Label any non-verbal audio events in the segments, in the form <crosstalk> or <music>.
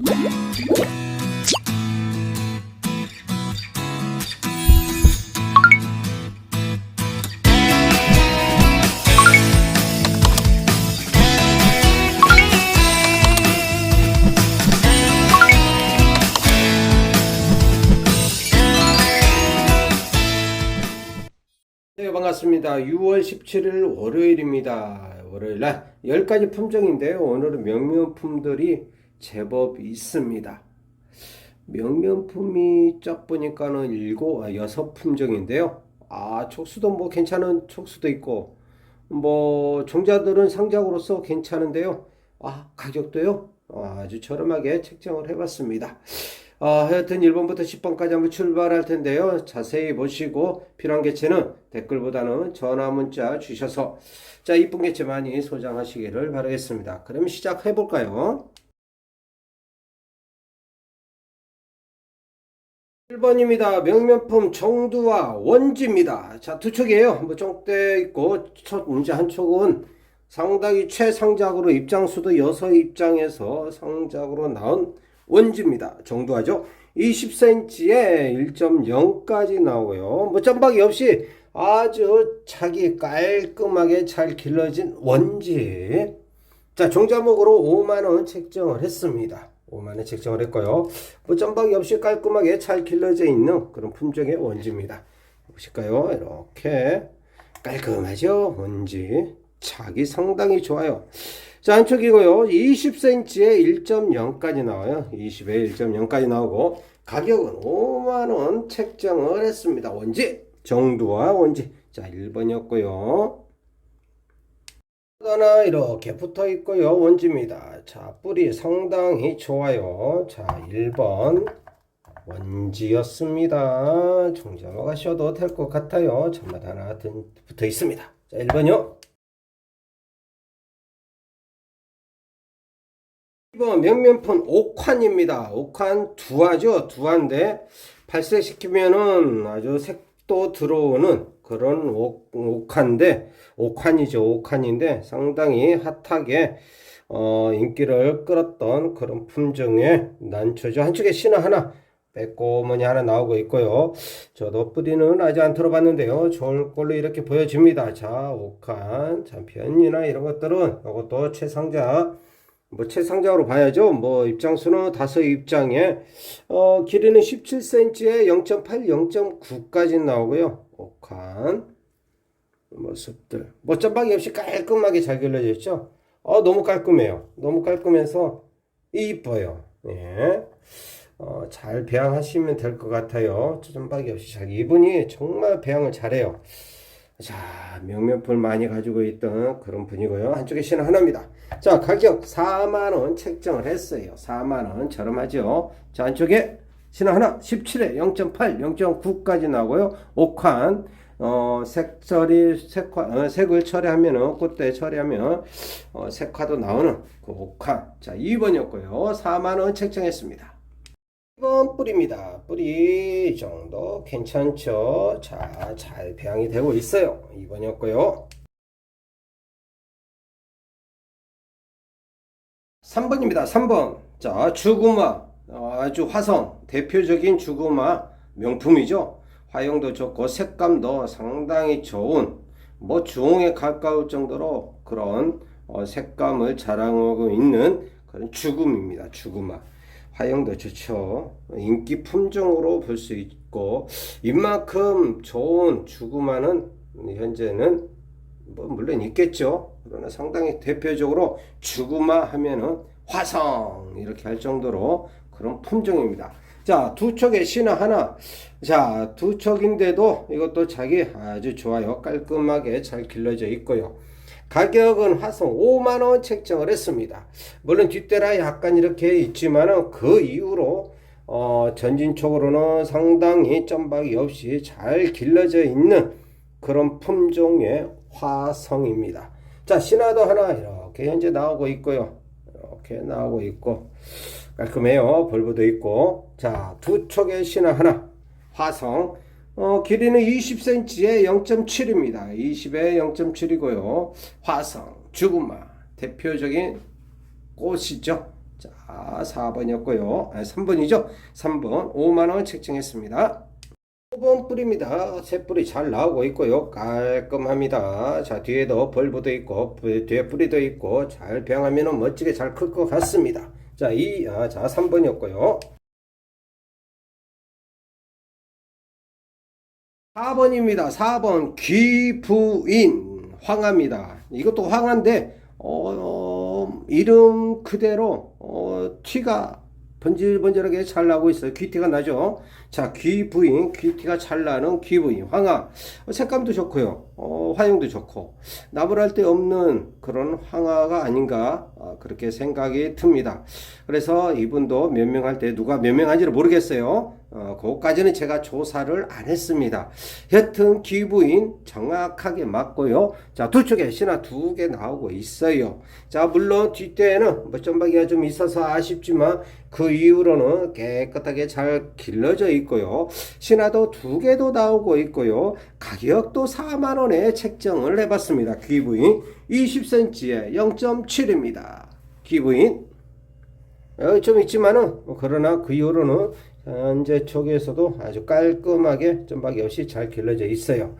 네, 반갑습니다. 6월 17일 월요일입니다. 월요일 날 10가지 품종인데요. 오늘은 명명품들이 제법 있습니다. 명명품이 쫙 보니까는 일곱, 아, 여섯 품종인데요. 아, 촉수도 뭐 괜찮은 촉수도 있고, 뭐, 종자들은 상작으로서 괜찮은데요. 아, 가격도요? 아, 아주 저렴하게 책정을 해봤습니다. 아, 하여튼 1번부터 10번까지 한번 출발할 텐데요. 자세히 보시고 필요한 개체는 댓글보다는 전화 문자 주셔서 자, 이쁜 개체 많이 소장하시기를 바라겠습니다. 그럼 시작해 볼까요? 1번입니다. 명명품 정두와 원지입니다. 자, 두 촉이에요. 뭐 쫑대 있고 첫 이제 한 촉은 상당히 최상작으로 입장수도 여섯 입장에서 상작으로 나온 원지입니다. 정두하죠. 20cm에 1.0까지 나오고요. 뭐 점박이 없이 아주 자기 깔끔하게 잘 길러진 원지. 자, 종자목으로 5만원 책정을 했습니다. 5만원 책정을 했고요. 뭐 점박이 없이 깔끔하게 잘 길러져 있는 그런 품종의 원지입니다. 보실까요? 이렇게 깔끔하죠? 원지. 자기 상당히 좋아요. 자, 안쪽이고요. 20cm에 1.0까지 나와요. 20에 1.0까지 나오고 가격은 5만원 책정을 했습니다. 원지 정두와 원지. 자, 1번이었고요. 하나 이렇게 붙어 있고요. 원지입니다. 자, 뿌리 상당히 좋아요. 자, 1번 원지였습니다. 종자로 가셔도 될 것 같아요. 전마다 하나 붙어 있습니다. 자, 1번요. 2번 명면폰 옥환입니다. 옥환 두화죠. 두화인데 발색시키면은 아주 색도 들어오는 그런 옥, 옥환인데 옥환이죠. 옥환인데 상당히 핫하게 어, 인기를 끌었던 그런 품종의 난초죠. 한쪽에 신화 하나 빼꼼하니 하나 나오고 있고요. 저도 뿌리는 아직 안 들어봤는데요. 좋을 걸로 이렇게 보여집니다. 자, 자, 변이나 이런 것들은 이것도 최상자 뭐 최상작으로 봐야죠. 뭐 입장수는 다섯 입장에 어 길이는 17cm에 0.8, 0.9까지 나오고요. 옥한 모습들 뭐 점박이 없이 깔끔하게 잘 길러져 있죠. 어 너무 깔끔해요. 너무 깔끔해서 이뻐요. 예. 어, 잘 배양하시면 될 것 같아요. 점박이 없이 잘 이분이 정말 배양을 잘해요. 자, 명면풀 많이 가지고 있던 그런 분이고요. 한쪽에 신은 하나입니다. 자, 가격 4만원 책정을 했어요. 4만원 저렴하죠. 자, 안쪽에 신은 하나 17에 0.8, 0.9까지 나오고요. 옥환, 어, 색 처리, 색화, 어, 색을 처리하면은, 꽃대 처리하면, 어, 색화도 나오는 그 옥환. 자, 2번이었고요. 4만 원 책정했습니다. 2번 뿌리입니다. 뿌리 정도 괜찮죠? 자, 잘 배양이 되고 있어요. 2번이었고요. 3번입니다. 3번. 자, 주구마. 어, 아주 화성. 대표적인 주구마 명품이죠. 화용도 좋고 색감도 상당히 좋은 뭐 주홍에 가까울 정도로 그런 어, 색감을 자랑하고 있는 그런 주금입니다. 주구마. 화형도 좋죠. 인기 품종으로 볼 수 있고 이만큼 좋은 주구마는 현재는 뭐 물론 있겠죠. 그러나 상당히 대표적으로 주구마 하면은 화성 이렇게 할 정도로 그런 품종입니다. 자, 두 척의 신화 하나. 자, 두 척인데도 이것도 자기 아주 좋아요. 깔끔하게 잘 길러져 있고요. 가격은 화성 5만원 책정을 했습니다. 물론 뒷대라 약간 이렇게 있지만 그 이후로 어, 전진 쪽으로는 상당히 점박이 없이 잘 길러져 있는 그런 품종의 화성입니다. 자, 신화도 하나 이렇게 현재 나오고 있고요. 이렇게 나오고 있고 깔끔해요. 벌브도 있고 자, 두 척의 신화 하나 화성 어, 길이는 20cm에 0.7입니다. 20에 0.7이고요. 화성, 죽음마 대표적인 꽃이죠. 자, 4번이었고요. 아, 3번이죠. 3번 5만원 책정했습니다. 5번 뿌리입니다. 새 뿌리 잘 나오고 있고요. 깔끔합니다. 자, 뒤에도 벌브도 있고, 뿌- 뒤에 뿌리도 있고, 잘 배양하면 멋지게 잘 클 것 같습니다. 자, 이, 아, 자, 3번이었고요. 4번입니다. 4번 귀부인 황합니다. 이것도 황한데 어, 어, 이름 그대로 어, 티가 번질번질하게 잘 나고 있어요. 귀티가 나죠. 자, 귀부인, 귀티가 잘 나는 귀부인 황하. 어, 색감도 좋고요. 어, 화형도 좋고 나무랄 데 없는 그런 황하가 아닌가 어, 그렇게 생각이 듭니다. 그래서 이분도 면명할 때 누가 면명한지를 모르겠어요. 어, 그것까지는 제가 조사를 안 했습니다. 여튼 기부인 정확하게 맞고요. 자, 두 쪽에 신화 두 개 나오고 있어요. 자, 물론 뒷대에는 뭐 점박이가 좀 있어서 아쉽지만 그 이후로는 깨끗하게 잘 길러져 있고요. 신화도 두 개도 나오고 있고요. 가격도 4만 원에 책정을 해봤습니다. 기부인 20cm에 0.7입니다. 기부인 어, 좀 있지만은 뭐 그러나 그 이후로는 현재 쪽에서도 아주 깔끔하게 점박이 없이 잘 길러져 있어요.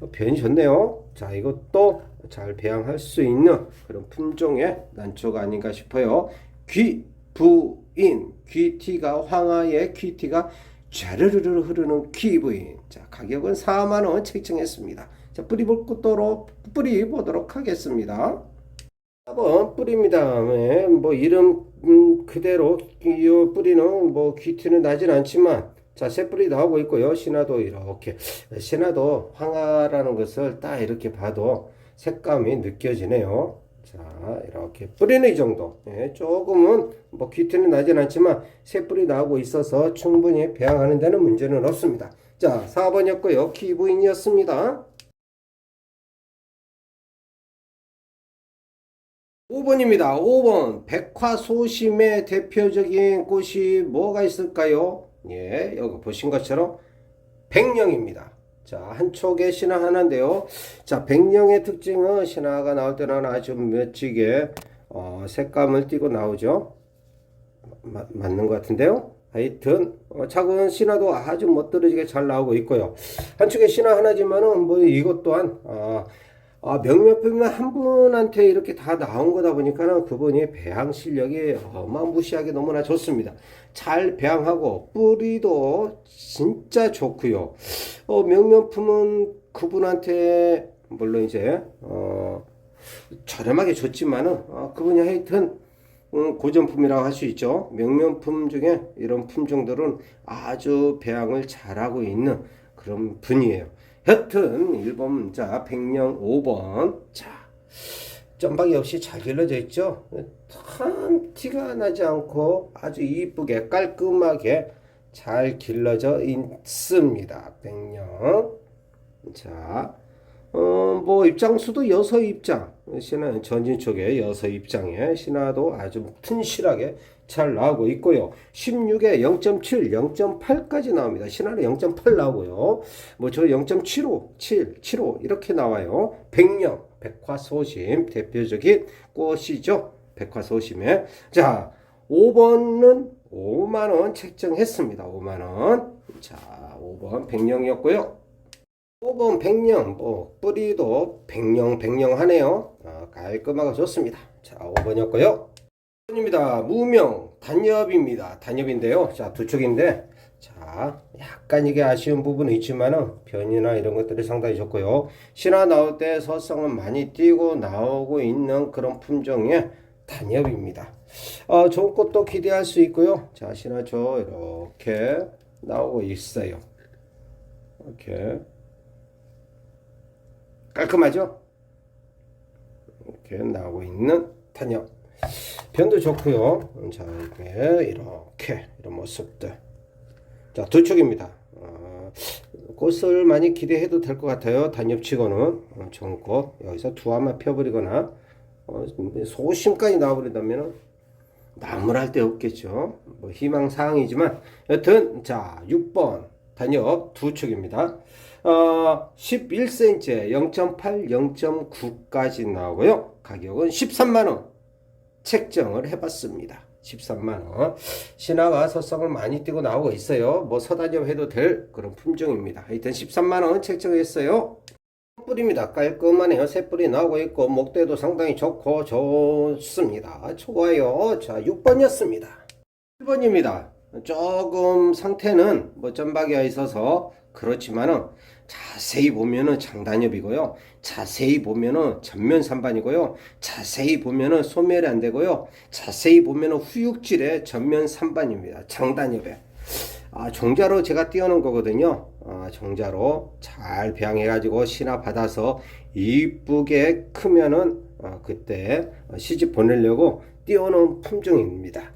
어, 변이 좋네요. 자, 이것도 잘 배양할 수 있는 그런 품종의 난초가 아닌가 싶어요. 귀, 부인, 귀티가 황하의 귀티가 좌르르르 흐르는 귀부인. 자, 가격은 4만 원 책정했습니다. 자, 뿌리 볼 것도록 뿌리 보도록 하겠습니다. 4번 뿌리입니다. 네, 뭐 이름 음, 그대로 이 뿌리는 뭐 귀티는 나진 않지만 자, 새 뿌리 나오고 있고요. 신화도 이렇게 신화도 황화라는 것을 딱 이렇게 봐도 색감이 느껴지네요. 자, 이렇게 뿌리는 이 정도. 예, 조금은 뭐 귀티는 나진 않지만 새 뿌리 나오고 있어서 충분히 배양하는 데는 문제는 없습니다. 자, 4번이었고요. 키부인이었습니다. 5번입니다. 5번. 백화소심의 대표적인 꽃이 뭐가 있을까요? 예, 여기 보신 것처럼 백령입니다. 자, 한쪽에 신화 하나인데요. 자, 백령의 특징은 신화가 나올 때는 아주 멋지게 어, 색감을 띠고 나오죠. 마, 맞는 것 같은데요. 하여튼 어, 작은 신화도 아주 멋들어지게 잘 나오고 있고요. 한쪽에 신화 하나지만은 뭐 이것 또한 아, 아, 명명품은 한 분한테 이렇게 다 나온 거다 보니까는 그분이 배양 실력이 어마무시하게 너무나 좋습니다. 잘 배양하고 뿌리도 진짜 좋고요. 어, 명명품은 그분한테 물론 이제 어, 저렴하게 줬지만은 어, 그분이 하여튼 음, 고전품이라고 할 수 있죠. 명명품 중에 이런 품종들은 아주 배양을 잘하고 있는 그런 분이에요. 여튼 1번 자 백령 5번 자 점박이 없이 잘 길러져 있죠. 참 티가 나지 않고 아주 이쁘게 깔끔하게 잘 길러져 있습니다. 백령 자 어, 뭐 입장수도 여섯 입장 신화 전진 쪽에 여섯 입장에 신화도 아주 튼실하게 잘 나오고 있고요. 16에 0.7, 0.8까지 나옵니다. 신화는 0.8 나오고요. 뭐 저 0.75, 7, 75 이렇게 나와요. 백령, 백화소심 대표적인 꽃이죠. 백화소심에 자 5번은 5만 원 책정했습니다. 5만 원. 자 5번 백령이었고요. 5번 백령, 뭐, 뿌리도 백령, 백령 하네요. 아, 깔끔하고 좋습니다. 자, 5번이었고요. 5번입니다. 무명, 단엽입니다. 단엽인데요. 자, 두 쪽인데, 자, 약간 이게 아쉬운 부분은 있지만은, 변이나 이런 것들이 상당히 좋고요. 신화 나올 때 서성은 많이 띄고 나오고 있는 그런 품종의 단엽입니다. 어, 좋은 것도 기대할 수 있고요. 자, 신화초 이렇게 나오고 있어요. 이렇게. 깔끔하죠? 이렇게 나오고 있는 탄력 변도 좋고요. 자 이렇게 이렇게 이런 모습들. 자두 축입니다. 어, 꽃을 많이 기대해도 될 것 같아요. 단엽치고는. 어, 좋은 꽃 여기서 두 화만 펴버리거나 어, 소심까지 나와버린다면 나무랄 데 없겠죠. 뭐 희망사항이지만 여튼 자 6번 단엽 두 축입니다. 어, 11cm에 0.8, 0.9까지 나오고요. 가격은 13만원 책정을 해봤습니다. 13만원. 신화가 서성을 많이 띄고 나오고 있어요. 뭐 서단협 해도 될 그런 품종입니다. 하여튼 13만원 책정했어요. 뿌리입니다. 깔끔하네요. 새 뿌리 나오고 있고 목대도 상당히 좋고 좋습니다. 좋아요. 자, 6번이었습니다. 1번입니다. 조금 상태는 뭐 점박이가 있어서 그렇지만은 자세히 보면은 장단엽이고요. 자세히 보면은 전면 산반이고요. 자세히 보면은 소멸이 안 되고요. 자세히 보면은 후육질의 전면 산반입니다. 장단엽에. 아, 종자로 제가 띄우는 거거든요. 아, 종자로 잘 배양해가지고 신화 받아서 이쁘게 크면은 아, 그때 시집 보내려고 띄우는 품종입니다.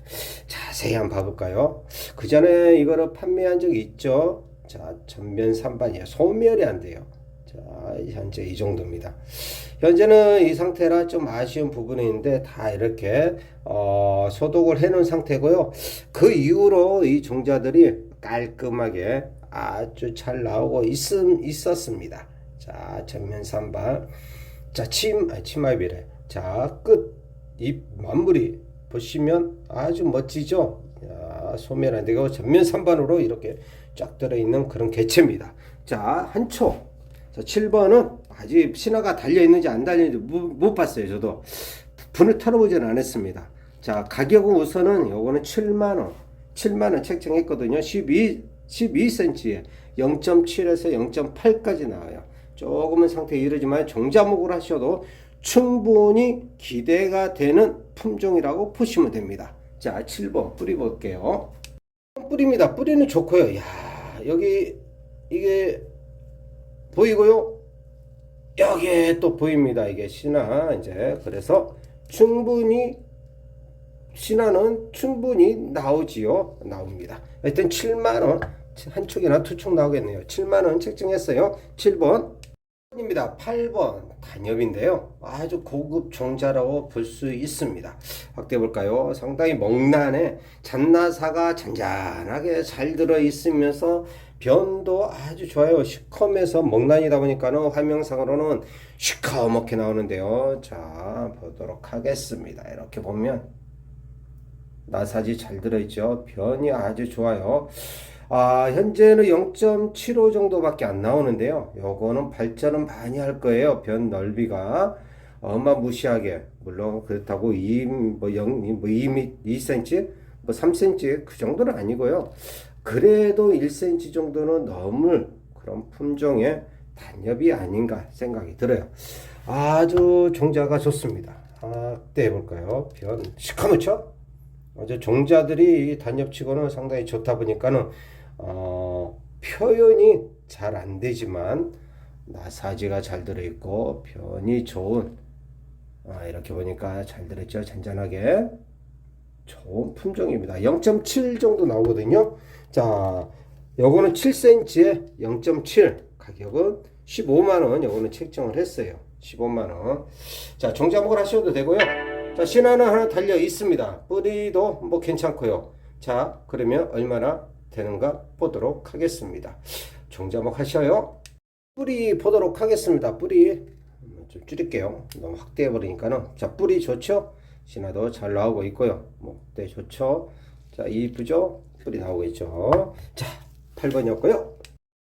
자세히 한번 봐볼까요? 그 전에 이거를 판매한 적이 있죠. 자, 전면 산반이에요. 소멸이 안 돼요. 자, 현재 이 정도입니다. 현재는 이 상태라 좀 아쉬운 부분이 있는데 다 이렇게 어, 소독을 해 놓은 상태고요. 그 이후로 이 종자들이 깔끔하게 아주 잘 나오고 있, 있었습니다. 자, 전면 산반. 자, 침, 아, 치마입이래. 자, 끝, 잎, 마무리 보시면 아주 멋지죠? 야, 소멸 안 되고 전면 산반으로 이렇게 쫙 들어있는 그런 개체입니다. 자, 한초. 자, 7번은 아직 신화가 달려있는지 안 달려있는지 못, 못 봤어요. 저도. 분을 털어보지는 않았습니다. 자, 가격은 우선은 요거는 7만원. 7만원 책정했거든요. 12, 12cm에 0.7에서 0.8까지 나와요. 조금은 상태 이르지만 종자목을 하셔도 충분히 기대가 되는 품종이라고 보시면 됩니다. 자, 7번 뿌리 볼게요. 뿌리입니다. 뿌리는 좋고요. 야, 여기 이게 보이고요. 여기에 또 보입니다. 이게 신화 이제 그래서 충분히 신화는 충분히 나오지요. 나옵니다. 하여튼 7만 원 한 축이나 두 축 나오겠네요. 7만 원 책정했어요. 7번 입니다. 8번 단엽인데요. 아주 고급 종자라고 볼 수 있습니다. 확대해 볼까요? 상당히 먹난에 잔나사가 잔잔하게 잘 들어 있으면서 변도 아주 좋아요. 시커매서 먹난이다 보니까는 화면상으로는 시커멓게 나오는데요. 자, 보도록 하겠습니다. 이렇게 보면 나사지 잘 들어 있죠. 변이 아주 좋아요. 아, 현재는 0.75 정도밖에 안 나오는데요. 요거는 발전은 많이 할 거예요. 변 넓이가 어마무시하게 물론 그렇다고 2, 뭐 0, 뭐 2, 2cm, 뭐 3cm 그 정도는 아니고요. 그래도 1cm 정도는 넘을 그런 품종의 단엽이 아닌가 생각이 들어요. 아주 종자가 좋습니다. 확대해 볼까요? 변 시커멓죠? 어제 종자들이 단엽치고는 상당히 좋다 보니까는 어, 표현이 잘 안 되지만 나사지가 잘 들어있고 변이 좋은 아, 이렇게 보니까 잘 들었죠? 잔잔하게. 좋은 품종입니다. 0.7 정도 나오거든요. 자 요거는 7cm에 0.7 가격은 15만원. 요거는 책정을 했어요. 15만원. 자 종자목을 하셔도 되고요. 자 신화는 하나 달려 있습니다. 뿌리도 뭐 괜찮고요. 자 그러면 얼마나 되는가 보도록 하겠습니다. 종자목 하셔요. 뿌리 보도록 하겠습니다. 뿌리 좀 줄일게요. 너무 확대해 버리니까는 자 뿌리 좋죠? 신화도 잘 나오고 있고요. 목대 좋죠? 자 이쁘죠? 뿌리 나오고 있죠? 자 8번이었고요.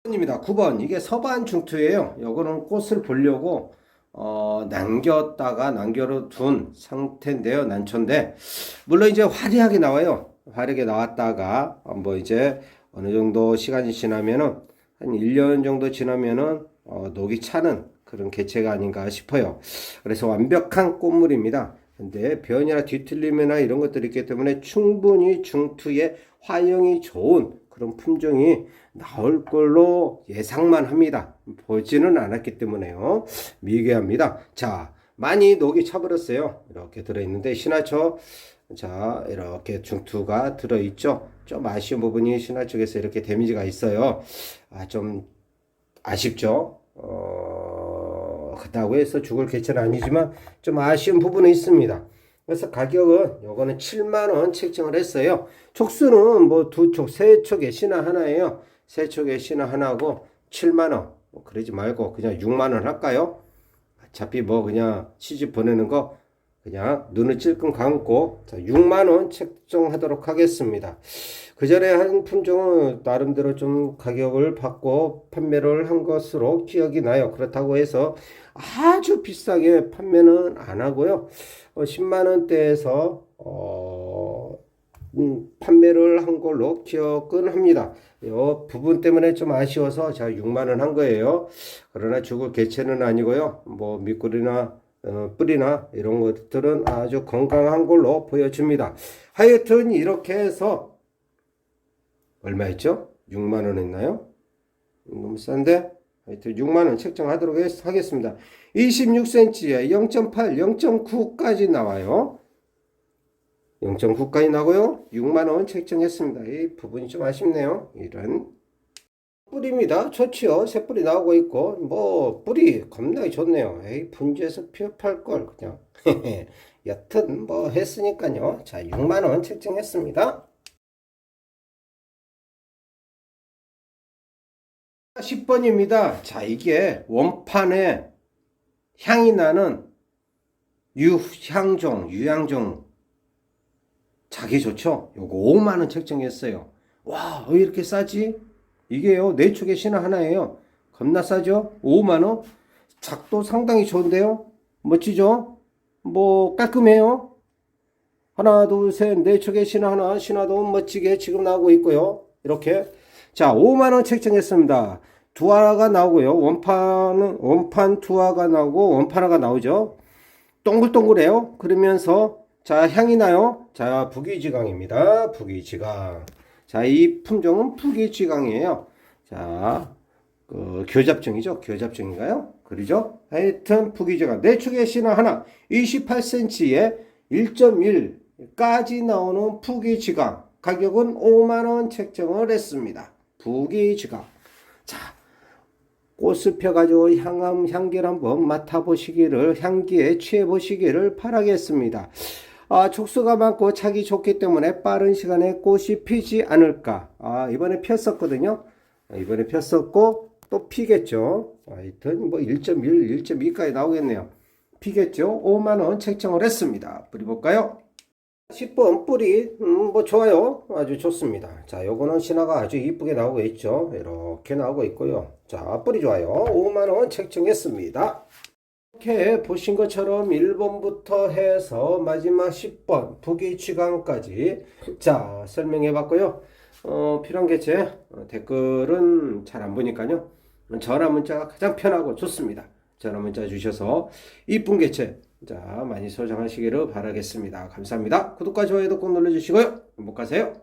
9번입니다. 9번 이게 서반 중투예요. 요거는 꽃을 보려고 어, 남겼다가 남겨둔 상태인데요. 난초인데 물론 이제 화려하게 나와요. 화력에 나왔다가 뭐 이제 어느 정도 시간이 지나면은 한 1년 정도 지나면은 어, 녹이 차는 그런 개체가 아닌가 싶어요. 그래서 완벽한 꽃물입니다. 근데 변이나 뒤틀림이나 이런 것들이 있기 때문에 충분히 중투에 화형이 좋은 그런 품종이 나올 걸로 예상만 합니다. 보지는 않았기 때문에요. 미개합니다. 자, 많이 녹이 차버렸어요. 이렇게 들어있는데 신화초 자 이렇게 중투가 들어있죠? 좀 아쉬운 부분이 신화 쪽에서 이렇게 데미지가 있어요. 아 좀 아쉽죠? 어 그렇다고 해서 죽을 개체는 아니지만 좀 아쉬운 부분은 있습니다. 그래서 가격은 요거는 7만원 책정을 했어요. 촉수는 뭐 두 촉, 세 촉의 신화 하나예요. 세 촉의 신화 하나고 7만원. 뭐 그러지 말고 그냥 6만원 할까요? 어차피 뭐 그냥 시집 보내는 거 그냥 눈을 찔끔 감고 자, 6만 원 책정하도록 하겠습니다. 그 전에 한 품종은 나름대로 좀 가격을 받고 판매를 한 것으로 기억이 나요. 그렇다고 해서 아주 비싸게 판매는 안 하고요. 어, 10만 원대에서 어, 음, 판매를 한 걸로 기억은 합니다. 이 부분 때문에 좀 아쉬워서 제가 6만 원 한 거예요. 그러나 죽을 개체는 아니고요. 뭐 밑굴이나 어, 뿌리나 이런 것들은 아주 건강한 걸로 보여집니다. 하여튼 이렇게 해서 얼마였죠? 6만 원 했나요? 너무 싼데? 하여튼 6만 원 책정하도록 했- 하겠습니다. 26cm에 0.8, 0.9까지 나와요. 0.9까지 나고요. 6만 원 책정했습니다. 이 부분이 좀 아쉽네요. 이런 뿌리입니다. 좋지요. 새뿌리 나오고 있고 뭐 뿌리 겁나게 좋네요. 에이 분주해서 피업할 걸 그냥. <laughs> 여튼 뭐 했으니까요. 자 6만 원 책정했습니다. 10번입니다. 자 이게 원판에 향이 나는 유향종, 유향종 자기 좋죠? 요거 5만 원 책정했어요. 와, 왜 이렇게 싸지? 이게요, 네 축의 신화 하나예요. 겁나 싸죠? 5만 원? 작도 상당히 좋은데요? 멋지죠? 뭐 깔끔해요. 하나, 둘, 셋, 네 축의 신화 하나, 신화도 멋지게 지금 나오고 있고요. 이렇게 자, 5만 원 책정했습니다. 두화가 나오고요. 원판은 원판 두화가 나오고 원판화가 나오죠. 동글동글해요. 그러면서 자 향이 나요. 자 북위지강입니다. 북위지강. 자 이 품종은 북위지강이에요. 자 그, 교잡종이죠. 교잡종인가요? 그러죠? 하여튼 북위지강. 내 축의 신화 하나 28cm에 1.1까지 나오는 북위지강. 가격은 5만 원 책정을 했습니다. 북위지강. 자 꽃을 펴가지고 향함 향기를 한번 맡아보시기를 향기에 취해보시기를 바라겠습니다. 아, 촉수가 많고 차기 좋기 때문에 빠른 시간에 꽃이 피지 않을까. 아, 이번에 폈었거든요. 아, 이번에 폈었고 또 피겠죠. 하여튼 뭐 1.1, 1.2까지 나오겠네요. 피겠죠. 5만 원 책정을 했습니다. 뿌리 볼까요? 10번 뿌리 음, 뭐 좋아요 아주 좋습니다 자 요거는 신화가 아주 이쁘게 나오고 있죠 이렇게 나오고 있고요 자 뿌리 좋아요 5만원 책정했습니다 이렇게 보신 것처럼 1번부터 해서 마지막 10번 부기치강까지 자 설명해 봤고요 어, 필요한 개체 어, 댓글은 잘 안 보니까요 전화 문자가 가장 편하고 좋습니다 전화 문자 주셔서 이쁜 개체 자 많이 소장하시기를 바라겠습니다. 감사합니다. 구독과 좋아요도 꼭 눌러주시고요. 행복하세요.